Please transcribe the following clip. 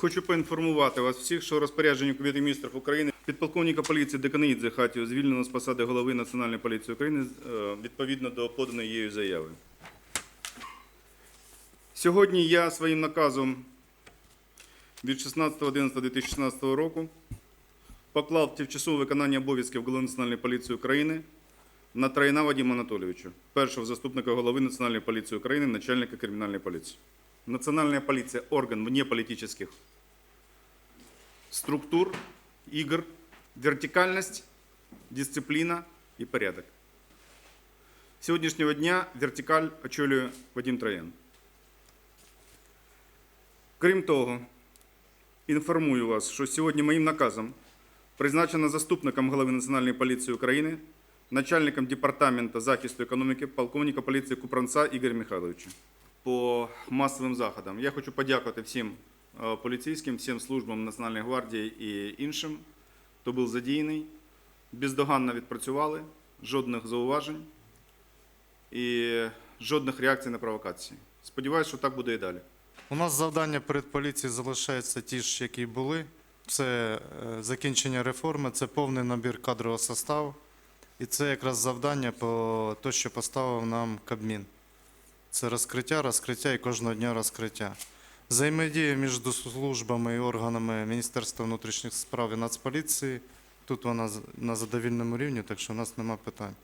Хочу поінформувати вас всіх, що розпорядженням Кабінету міністрів України підполковника поліції Деканаїдзе Хатію звільнено з посади голови Національної поліції України е, відповідно до поданої її заяви. Сьогодні я своїм наказом від 16.11.2016 року поклав тимчасове виконання обов'язків голови Національної поліції України на Троїна Вадима Анатолійовича, першого заступника голови Національної поліції України, начальника кримінальної поліції. Национальная полиция – орган вне политических структур, игр, вертикальность, дисциплина и порядок. С сегодняшнего дня вертикаль очолює Вадим Троян. Крім того, інформую вас, що сьогодні моїм наказом призначено заступником голови Національної поліції України, начальником департаменту захисту економіки полковника поліції Купранца Ігоря Михайловича По масовим заходам. Я хочу подякувати всім е, поліцейським, всім службам Національної гвардії і іншим, хто був задіяний. Бездоганно відпрацювали, жодних зауважень і жодних реакцій на провокації. Сподіваюся, що так буде і далі. У нас завдання перед поліцією залишаються ті ж, які були. Це е, закінчення реформи, це повний набір кадрового составу. І це якраз завдання по те, що поставив нам Кабмін. Це розкриття, розкриття і кожного дня розкриття. Взаємодія між службами і органами Міністерства внутрішніх справ і Нацполіції. Тут вона на задовільному рівні, так що у нас нема питань.